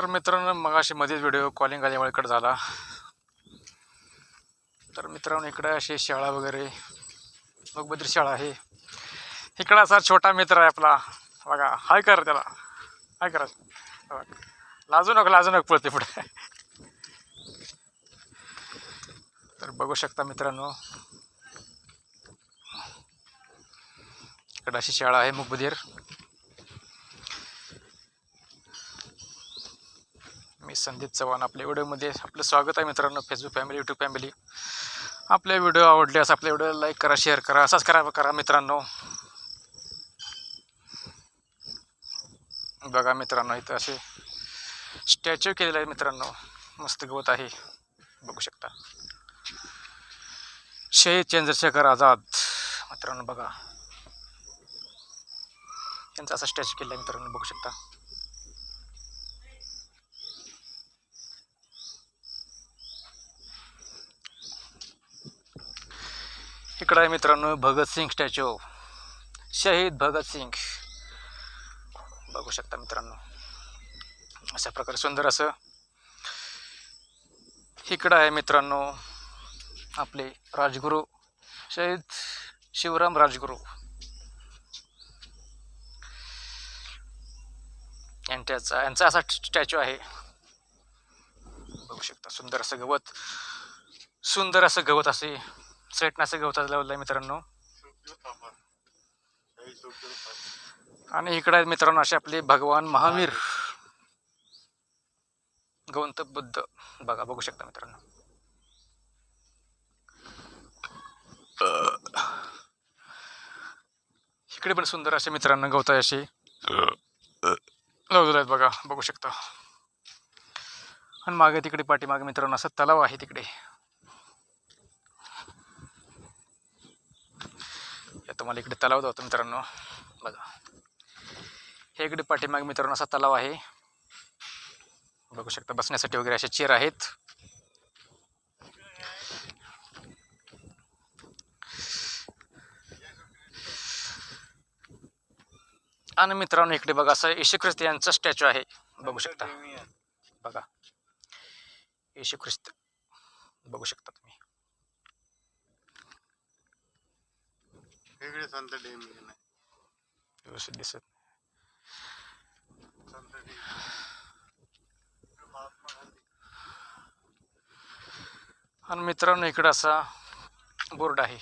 तर मित्रांनो मगाशी मध्येच व्हिडिओ कॉलिंग आल्यामुळे कट झाला. तर मित्रांनो इकडे अशी शाळा वगैरे मगबद्री शाळा आहे. इकडं असा छोटा मित्र आहे आपला. बघा हाय कर त्याला. हाय करा. लाजू नको लाजू नको पळते पुढे. तर बघू शकता मित्रांनो. इकडं अशी शाळा आहे मुखबधीर. मी संदीप चव्हाण आपल्या व्हिडिओमध्ये आपलं स्वागत आहे मित्रांनो फेसबुक फॅमिली यूट्यूब फॅमिली आपले व्हिडिओ आवडल्यास आपल्या व्हिडिओ लाईक करा शेअर करा असाच करा करा मित्रांनो. बघा मित्रांनो इथं असे स्टॅच्यू केलेलं आहे मित्रांनो. मस्त गवत आहे. बघू शकता. शहीद चंद्रशेखर आझाद. मित्रांनो बघा. त्यांचा असा स्टॅच्यू केला आहे मित्रांनो बघू शकता. इकडं आहे मित्रांनो भगतसिंग स्टॅच्यू शहीद भगतसिंग बघू शकता मित्रांनो. अशा प्रकारे सुंदर असं इकडं आहे मित्रांनो आपले राजगुरू शहीद शिवराम राजगुरू. यांच्याचा यांचा असा स्टॅच्यू आहे. बघू शकता सुंदर असं गवत सुंदर असं गवत असे सेटनं असं गवतात लावलं आहे मित्रांनो. आणि इकडे आहेत मित्रांनो असे आपले भगवान महावीर. गवंत बुद्ध. बघा बघू शकता मित्रांनो. इकडे पण सुंदर असे मित्रांनो गवत आहे असे लावलेले आहेत बघा बघू शकता. आणि मागे तिकडे पाठीमागे मित्रांनो असं तलाव आहे तिकडे. तुम्हाला इकडे तलाव जातो मित्रांनो. बघा. हे इकडे पाठीमागे मित्रांनो असा तलाव आहे. बघू शकता बसण्यासाठी वगैरे असे चेअर आहेत. आणि मित्रांनो इकडे बघा असं येशू ख्रिस्त यांचा स्टॅच्यू आहे. बघू शकता. बघा. येशू ख्रिस्त. बघू शकता तुम्ही. संत डेम व्यवस्थित दिसत संत आणि मित्रांनो इकडं असा बोर्ड आहे.